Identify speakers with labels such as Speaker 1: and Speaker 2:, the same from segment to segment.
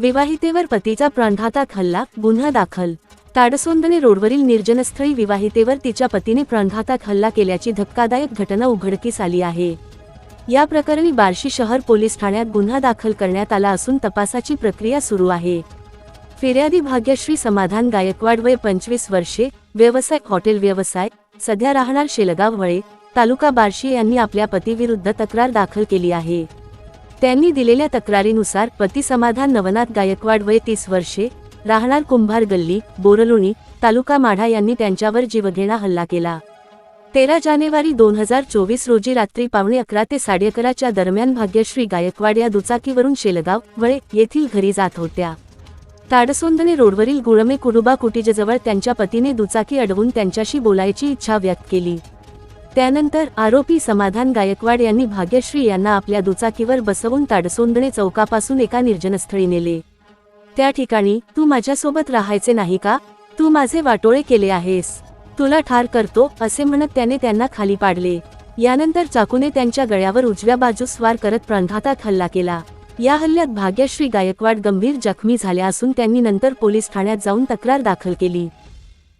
Speaker 1: विवाहितेवर पतीचा प्राणघातात हल्ला गुन्हा दाखल. ताडसोंदणे रोडवरील निर्जनस्थळी विवाहितेवर तिच्या पतीने प्राणघातात हल्ला केल्याची धक्कादायक घटना उघडकीस आली आहे. या प्रकरणी बार्शी शहर पोलीस ठाण्यात गुन्हा दाखल करण्यात आला असून तपासाची प्रक्रिया सुरू आहे. फिर्यादी भाग्यश्री समाधान गायकवाड वय पंचवीस वर्षे व्यवसाय हॉटेल व्यवसाय सध्या राहणार शेलगाव वळे तालुका बार्शी यांनी आपल्या पतीविरुद्ध तक्रार दाखल केली आहे. त्यांनी दिलेल्या तक्रारीनुसार पती समाधान नवनाथ गायकवाड वय तीस वर्षे राहणार कुंभार गल्ली बोरलोणी तालुका माढा यांनी त्यांच्यावर जीवघेणा हल्ला केला. तेरा जानेवारी दोन हजार चोवीस रोजी रात्री पावणे अकरा ते साडे अकराच्या दरम्यान भाग्यश्री गायकवाड या दुचाकीवरून शेलगाव वळे येथील घरी जात होत्या. ताडसोंदणे रोडवरील गुळमे कुडुबा कुटीजजवळ त्यांच्या पतीने दुचाकी अडवून त्यांच्याशी बोलायची इच्छा व्यक्त केली. त्यानंतर आरोपी समाधान गायकवाड यांनी भाग्यश्री यांना आपल्या दुचाकीवर बसवून ताडसोंदणे चौकापासून एका निर्जनस्थळी नेले. त्या ठिकाणी तू माझ्यासोबत राहायचे नाही का? तू माझे वाटोळे केले आहेस. तुला ठार करतो असे म्हणत त्याने त्यांना खाली पाडले. यानंतर चाकूने त्यांच्या गळ्यावर उजव्या बाजूस स्वार करत प्राणघातक हल्ला केला. या हल्ल्यात भाग्यश्री गायकवाड गंभीर जखमी झाल्या असून त्यांनी नंतर पोलीस ठाण्यात जाऊन तक्रार दाखल केली.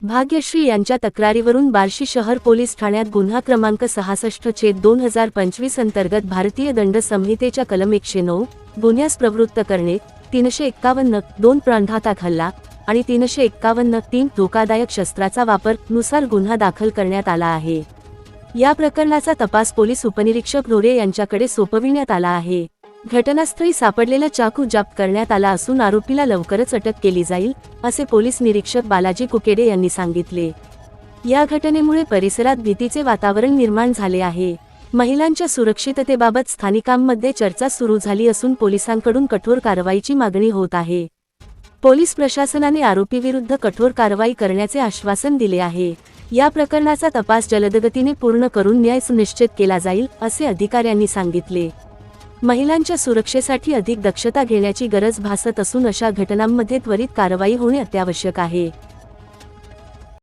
Speaker 1: भाग्यश्री यांच्या तक्रारीवरून बार्शी शहर पोलीस ठाण्यात गुन्हा क्रमांक सहासष्ट छेद दोन हजार पंचवीस अंतर्गत भारतीय दंड संहितेच्या कलम एकशे नऊ गुन्ह्यास प्रवृत्त करणे तीनशे एक्कावन्न दोन प्राणघातक हल्ला आणि तीनशे एक्कावन्न तीन धोकादायक शस्त्राचा वापरनुसार गुन्हा दाखल करण्यात आला आहे. या प्रकरणाचा तपास पोलीस उपनिरीक्षक ढोरे यांच्याकडे सोपविण्यात आला आहे. घटनास्थळी सापडलेला चाकू जप्त करण्यात आला असून आरोपीला लवकरच अटक केली जाईल असे पोलीस निरीक्षक बालाजी कुकेडे यांनी सांगितले. या घटनेमुळे परिसरात भीतीचे वातावरण निर्माण झाले आहे. महिलांच्या सुरक्षिततेबाबत स्थानिकांमध्ये चर्चा सुरू झाली असून पोलिसांकडून कठोर कारवाईची मागणी होत आहे. पोलीस प्रशासनाने आरोपीविरुद्ध कठोर कारवाई करण्याचे आश्वासन दिले आहे. या प्रकरणाचा तपास जलदगतीने पूर्ण करून न्याय सुनिश्चित केला जाईल असे अधिकाऱ्यांनी सांगितले. महिलांच्या सुरक्षेसाठी अधिक दक्षता घेण्याची गरज भासत असून अशा घटनांमध्ये त्वरित कारवाई होणे अत्यावश्यक आहे.